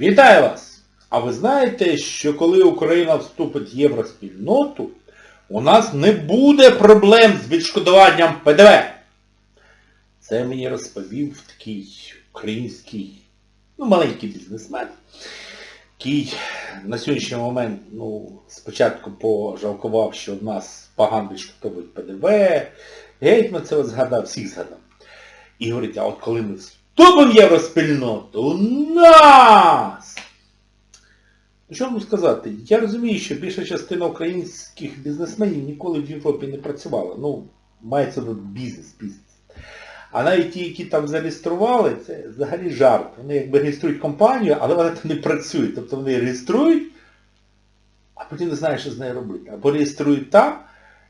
Вітаю вас! А ви знаєте, що коли Україна вступить в євроспільноту, у нас не буде проблем з відшкодуванням ПДВ. Це мені розповів такий український, ну, маленький бізнесмен, який на сьогоднішній момент, ну, спочатку пожалкував, що в нас погано відшкодовують ПДВ, гетьман це згадав, всіх згадав. І говорить, а от коли ми вступимо в євроспільноту, у нас! Ну, що вам сказати? Я розумію, що більша частина українських бізнесменів ніколи в Європі не працювала. Ну, мається тут бізнес, бізнес. А навіть ті, які там зареєстрували, це взагалі жарт. Вони якби реєструють компанію, але вона там не працює. Тобто вони реєструють, а потім не знають, що з нею робити. Або реєструють там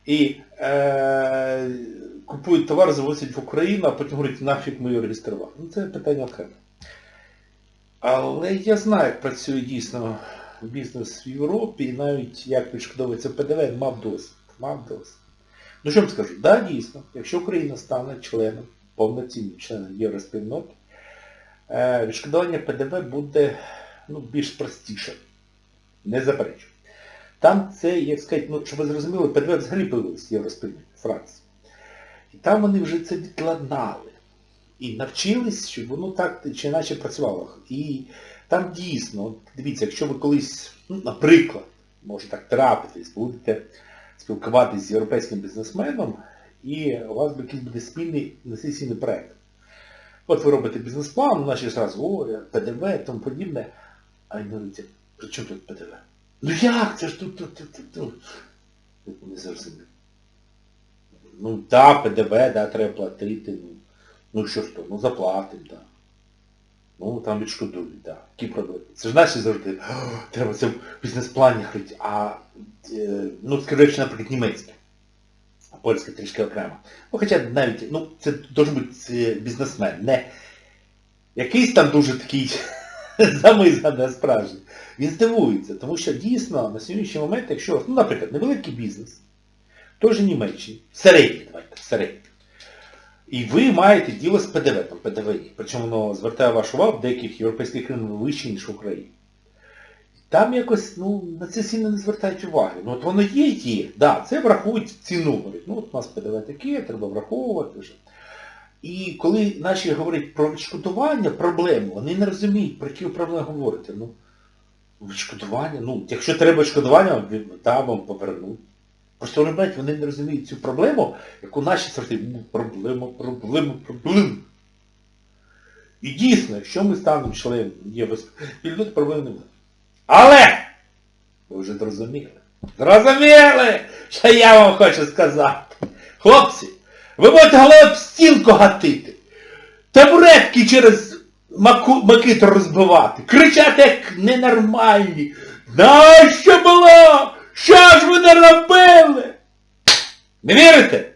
і е, купують товар, завозять в Україну, а потім говорять, нафіг ми його реєстрували. Ну це питання окреме. Але я знаю, як працює дійсно бізнес в Європі, і навіть як відшкодовується ПДВ, мав досвід. Мав досвід. Ну що вам скажу? Так, да, дійсно, якщо Україна стане членом, повноцінним членом Євроспільноти, е, відшкодування ПДВ буде ну, більш простіше. Не заперечую. Там це, як сказати, ну, щоб ви зрозуміли, ПДВ взагалі появилось в Євроспільноті, Франції. І там вони вже це відкладали. І навчились, щоб воно так чи іначе працювало. І там дійсно, дивіться, якщо ви колись, ну, наприклад, може так трапитись, будете спілкуватись з європейським бізнесменом, і у вас якийсь буде спільний інвестиційний проєкт. От ви робите бізнес-план, ще зразу о, ПДВ тому подібне. А він говорить, при чому тут ПДВ? Ну як? Це ж тут, тут, тут, тут, тут. Не зрозумів. Ну да, ПДВ, да, треба платити. Ну, ну що ж то, ну заплатимо. Да. Ну там відшкодують. Да. Які проблеми? Це ж наші завжди, «О, треба це в бізнес-плані говорити, а е, ну, скоріше, наприклад, німецьке. А польське трішки окремо. Ну хоча навіть, ну, це должен бути бізнесмен, не якийсь там дуже такий замизганий, а справжній. Він здивується, тому що дійсно на сьогоднішній момент, якщо, ну, наприклад, невеликий бізнес, той же Німеччині, середній, давайте, середній. І ви маєте діло з ПДВ, там ПДВ. Причому воно звертає вашу увагу в деяких європейських країн вище, ніж в Україні. Там якось, ну, на це сильно не звертають уваги. Ну от воно є, є. Да, це врахують ціну. Говорять, ну от у нас ПДВ таке, треба враховувати вже. І коли наші говорять про відшкодування, проблему, вони не розуміють, про які проблеми говорите. Ну, відшкодування, ну, якщо треба відшкодування, да, вам повернуть. Просто вони, вони не розуміють цю проблему, яку наші сорти, ну, проблема, проблема, проблема. І дійсно, якщо ми станемо членом євроспільноти, проблем немає. Але! Ви вже зрозуміли. Зрозуміли, що я вам хочу сказати. Хлопці, ви будете голову в стінку гатити, табуретки через маку, макиту розбивати, кричати як ненормальні. Нащо було? Що ж ви не робили? Не вірите?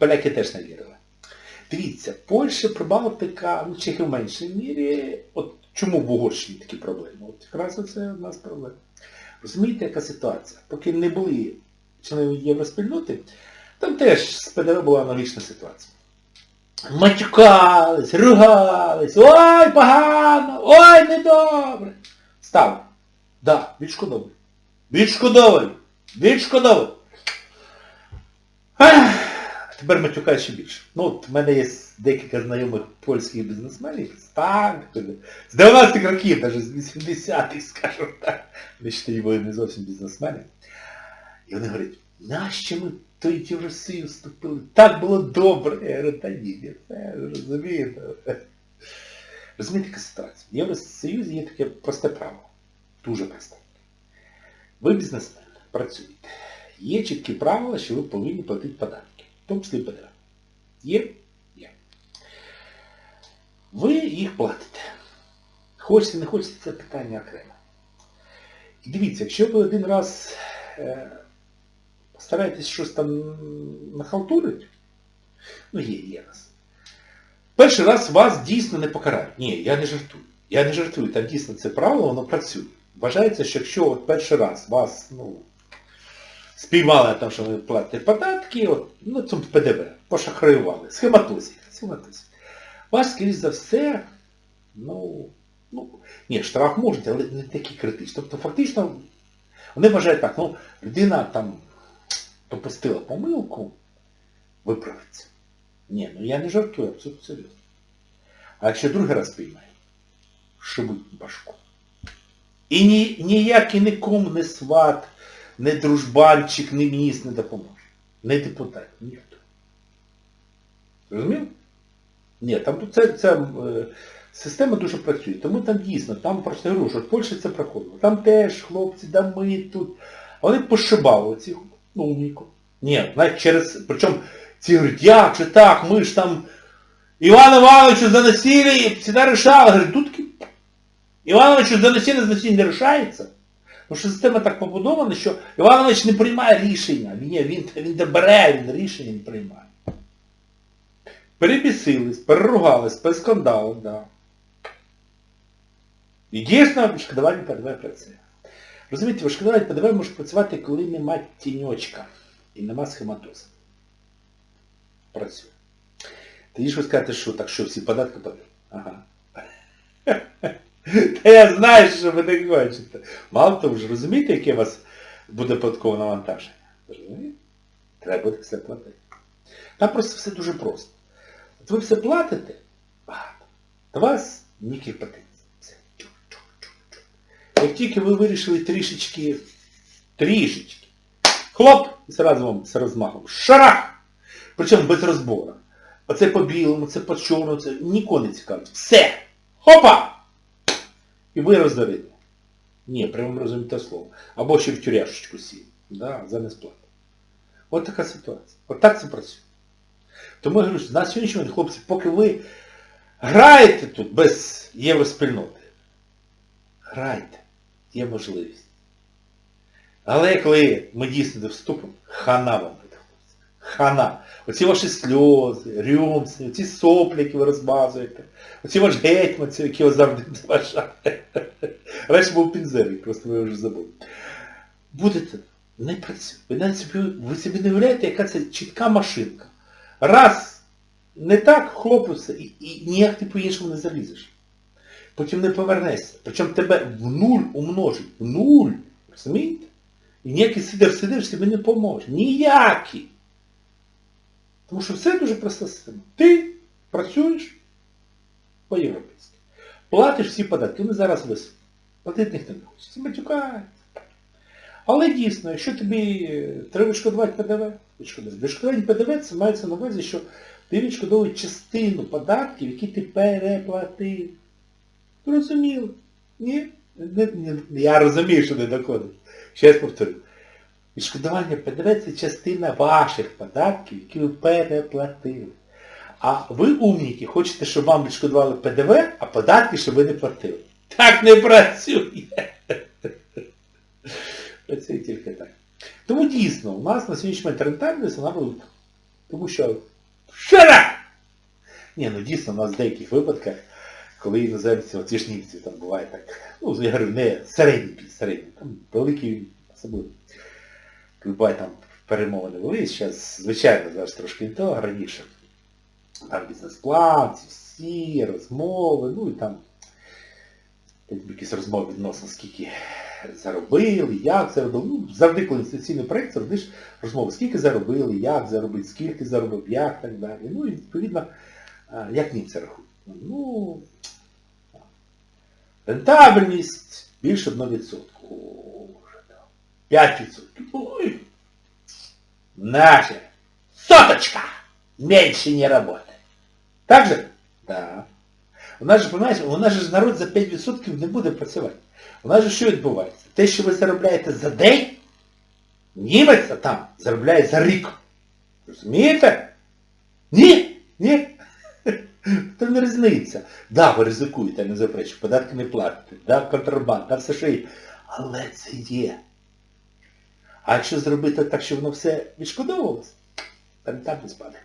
Поляки теж не вірили. Дивіться, Польща, Прибалтика, ну Чехи в меншій мірі, от чому в Угорщині такі проблеми? От якраз це у нас проблема. Розумієте, яка ситуація? Поки не були членами євроспільноти, там теж з ПДВ була аналогічна ситуація. Матюкались, ругались, ой, погано, ой, недобре. Став. Да, відшкодовуй. Відшкодовуй! Відшкодовуй! Ах, Тепер матюкаю ще більше. Ну от в мене є декілька знайомих польських бізнесменів, так, з 90-х років, навіть з 80-х, скажімо так. Вони ще тоді не зовсім бізнесмени. І вони говорять, нащо ми той Євросоюз вступили? Так було добре. Я говорю, та ні, це розумієте. Розумієте, яка ситуація? В Євросоюзі є таке просте правило. Дуже просте. Ви бізнесмен, працюєте. Є чіткі правила, що ви повинні платити податки. Тому числі ПДВ. Є? Є. Ви їх платите. Хочете, не хочете, це питання окремо. І дивіться, якщо ви один раз е, постараєтесь щось там нахалтурити, ну є, є раз. Перший раз вас дійсно не покарають. Ні, я не жартую. Я не жартую, там дійсно це правило, воно працює. Вважається, що якщо от перший раз вас, ну, спіймали там, що ви платите податки, от, ну, це ПДВ, пошахраювали, схематозі, схематозі. Вас, скоріш за все, ну, Ну, ні, штраф можуть, але не такі критичні. Тобто фактично вони вважають так, ну, людина там допустила помилку, виправиться. Ні, ну я не жартую, абсолютно серйозно. А якщо другий раз піймає, шибуть башку. І ні, ніякий нікому не сват, не дружбанчик, не міністр не допоможе. Не депутат, ніхто. Розумів? Ні, там це, це система дуже працює. Тому там дійсно, там просто я що в це проходило. Там теж хлопці, да ми тут. Вони пошибали цих ну, умніку. Ні, навіть через. Причому ці говорять, як же так, ми ж там Іван Івановичу за насилля і всегда решали. Говорить, дудки. Іван Івановичу за насилля за насилля не рішається. Тому що система так побудована, що Іван Іванович не приймає рішення. Ні, він, він не бере, він рішення не приймає. Перебісились, переругались, перескандали, да. І дійсно відшкодування ПДВ працює. Розумієте, відшкодування ПДВ може працювати, коли нема тіньочка і нема схематозу. Працює. Тоді ж ви скажете, що так що всі податки платять? Ага. Та я знаю, що ви не хочете. Мало того, ж розумієте, яке у вас буде податкове навантаження? Розумієте? Треба буде все платити. Там просто все дуже просто. От ви все платите, багато. До вас претензій. Все. Як тільки ви вирішили трішечки, трішечки, хлоп, і зразу вам з розмахом. Шарах! Причому без розбору. Оце по білому, це по чорному, це нікого не цікавить. Все! Хопа! І ви роздарите. Ні, прямо розумієте слово. Або ще в тюряшечку сів. Да, за несплату. От така ситуація. От так це працює. Тому я говорю, що на сьогоднішній момент, хлопці, поки ви граєте тут без євроспільноти, грайте, є можливість. Але коли ми дійсно вступимо, хана вам. Хана. Оці ваші сльози, рюмси, оці соплі, які ви розмазуєте, оці ваш гетьманці, які ви завжди заважаєте. Раніше був пінзерик, просто ви вже забули. Будете не працювати. Ви навіть собі, ви собі не уявляєте, яка це чітка машинка. Раз не так хлопився і, і ніяк ти по-іншому не залізеш. Потім не повернешся. Причому тебе в нуль умножить. В нуль. Розумієте? І ніякий сидер сидиш тобі не поможе. Ніякий. Тому що все дуже проста система. Ти працюєш по-європейськи. Платиш всі податки. Вони зараз високі. Платити ніхто не хоче. Це матюкається. Але дійсно, якщо тобі е, треба відшкодувати ПДВ, відшкодувати. Відшкодування ПДВ це мається на увазі, що ти відшкодовуєш частину податків, які ти переплатив. Розуміло? Ні? Я розумію, що не доходить. Ще раз повторю. Відшкодування ПДВ це частина ваших податків, які ви переплатили. А ви, умніки, хочете, щоб вам відшкодували ПДВ, а податки, щоб ви не платили. Так не працює. Працює тільки так. Тому дійсно, у нас на сьогоднішній момент рентабельність, вона велика. Тому що шара! Ні, ну дійсно, у нас в деяких випадках, коли іноземці, оці ж німці, там буває так, ну, я говорю, не середні, середні, там великі, особливо. Буває там перемовини вели, зараз, звичайно, зараз трошки не то, раніше. Там бізнес-план, всі розмови, ну і там якісь розмови відносно скільки заробили, як заробили. Ну, завжди, коли інвестиційний проєкт, завжди ж розмови, скільки заробили, як заробити, скільки заробив, як так далі. Ну і відповідно, як німці рахують. Ну, рентабельність більше 1%. 5%. Ой. Наше. Соточка! Меньше не работает. Так же? Да. У нас же, понимаєш, у нас же народ за 5% не буде працювати. У нас же що відбувається? Те, що ви заробляєте за день, німець там заробляє за рік. Розумієте? Ні, ні. Це не різниця. Да, ви ризикуєте, не заперечу, податки не платите, да, контрабанд, да, все що є. Але це є. А якщо зробити так, щоб воно все відшкодовувалося, рентабельність падає.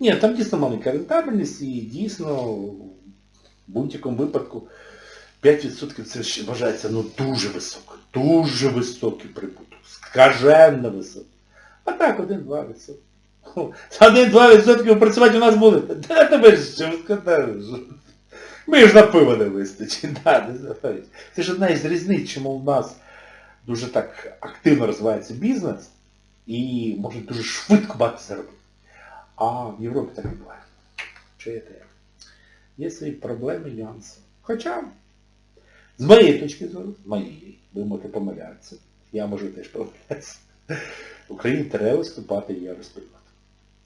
Ні, там дійсно маленька рентабельність і дійсно в будь-якому випадку 5% це вважається ну, дуже високо. Дуже високий прибуток. Скаженно високий. А так, 1-2%. Ху, За 1-2% працювати у нас буде. Та тебе що сказати? Ми ж на пиво не вистачить. Да, не. Це ж одна із різниць, чому в нас дуже так активно розвивається бізнес і може дуже швидко багато заробити. А в Європі так не буває. Чуєте? Є свої проблеми, нюанси. Хоча, з моєї точки зору, з моєї, ви можете помилятися. Я можу теж помилятися. Україні треба виступати євроспільноту.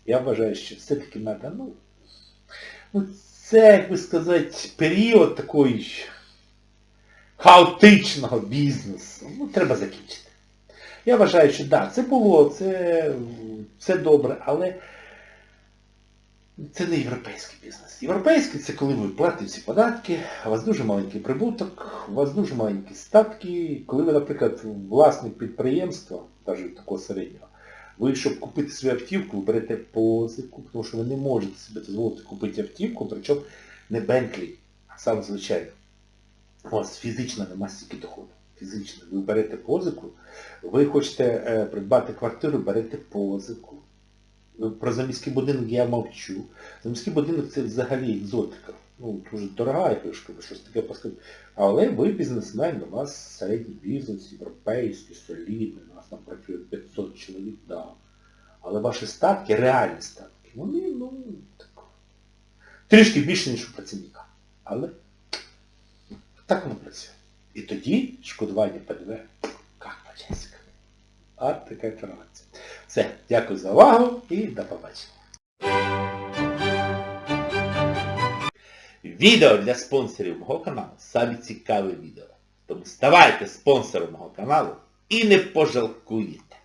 Я вважаю, що все-таки треба, ну, ну, це, як би сказати, період такої хаотичного бізнесу. Ну, треба закінчити. Я вважаю, що так, да, це було, це, це добре, але це не європейський бізнес. Європейський це коли ви платите всі податки, у вас дуже маленький прибуток, у вас дуже маленькі статки. Коли ви, наприклад, власник підприємства, навіть такого середнього, ви, щоб купити свою автівку, ви берете позику, тому що ви не можете собі дозволити купити автівку, причому не Бентлі, а саме звичайно. У вас фізично нема стільки доходу. Фізично. Ви берете позику, ви хочете е, придбати квартиру, берете позику. Ну, Про заміський будинок я мовчу. Заміський будинок це взагалі екзотика. Ну, дуже дорога ви щось таке поставити. Але ви бізнесмен, у вас середній бізнес, європейський, солідний, у нас там працює 500 чоловік, да. Але ваші статки, реальні статки, вони, ну, так, трішки більше, ніж у працівника. Але так воно працює. І тоді шкодування ПДВ, як по-чеськи. А така інформація. Все, дякую за увагу і до побачення. Відео для спонсорів мого каналу самі цікаві відео. Тому ставайте спонсором мого каналу і не пожалкуєте.